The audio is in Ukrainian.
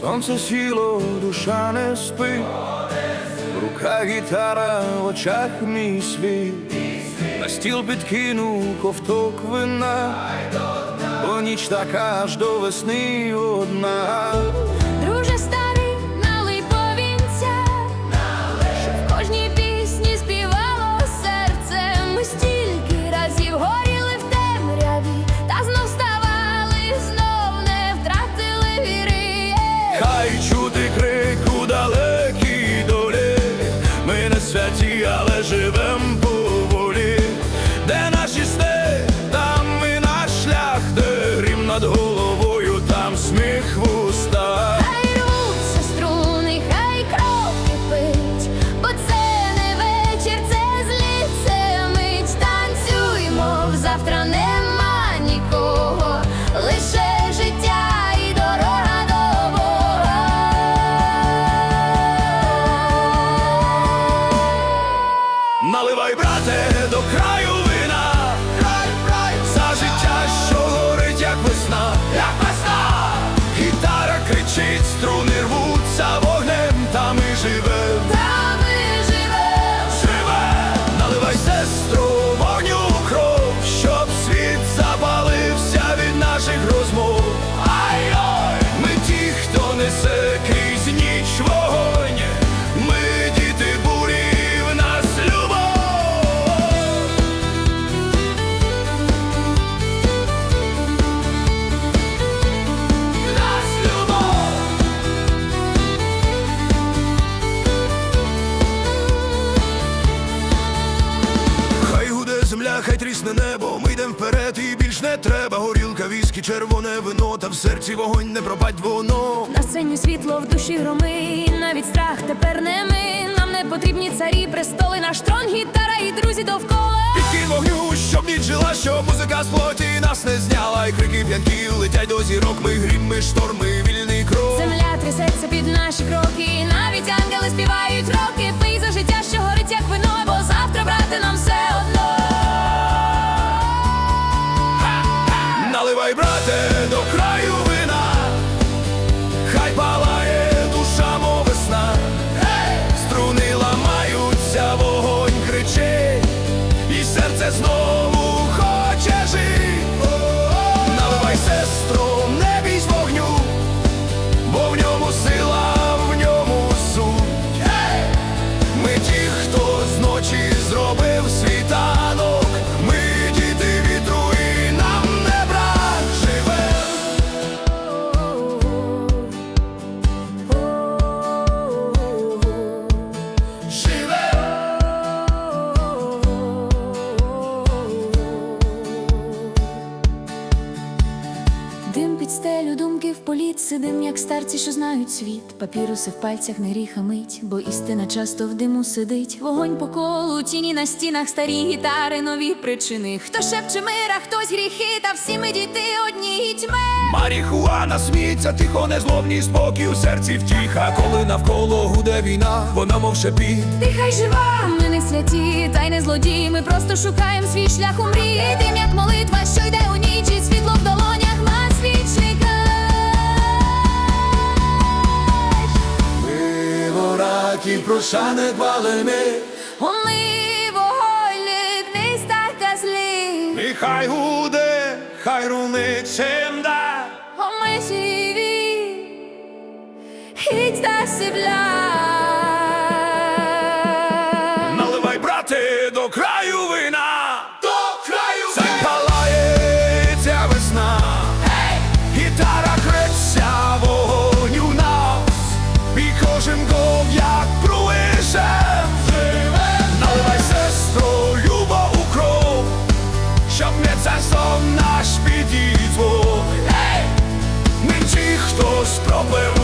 Сонце сіло, душа не спить, в руках гітара, в очах мій світ, на стіл підкину ковток вина, бо ніч така аж до весни одна. Чути крик хай трісне небо, ми йдем вперед і більш не треба. Горілка, віскі, червоне вино, та в серці вогонь не пропадь воно. На сцені світло в душі громи, навіть страх тепер не ми. Нам не потрібні царі, престоли, наш трон, гітара і друзі довкола. Підкинь вогню, щоб ніч жила, щоб музика з плоті нас не зняла. І крики п'янки летять до зірок, ми грім, ми шторм, ми вільний кров. Земля трясеться під наші кроки, навіть ангели співають роки. Пий за життя, що горить, як вино, бо завтра брати нам політ, сидим, як старці, що знають світ. Папіруси в пальцях не ріха мить, бо істина часто в диму сидить. Вогонь по колу, тіні на стінах, старі гітари, нові причини. Хто шепче мира, хтось гріхи, та всі ми діти одні тьми. Маріхуана сміється, тихо, незловні спокій у серці втіха. Коли навколо гуде війна, вона мов шепіт. Ти хай жива, ми не святі, та й не злодії. Ми просто шукаємо свій шлях у мрії. Дим, як молитва, що йде у ніч, і світло в долонях вораки прошане хвалими, Умий вогонь, лідний стака злі. і хай гуде, хай рунить чим да. О, ми живі, гідь та сібля. Наливай, брате, до краю вина, царство наш підізвук. Ми ті, хто спробив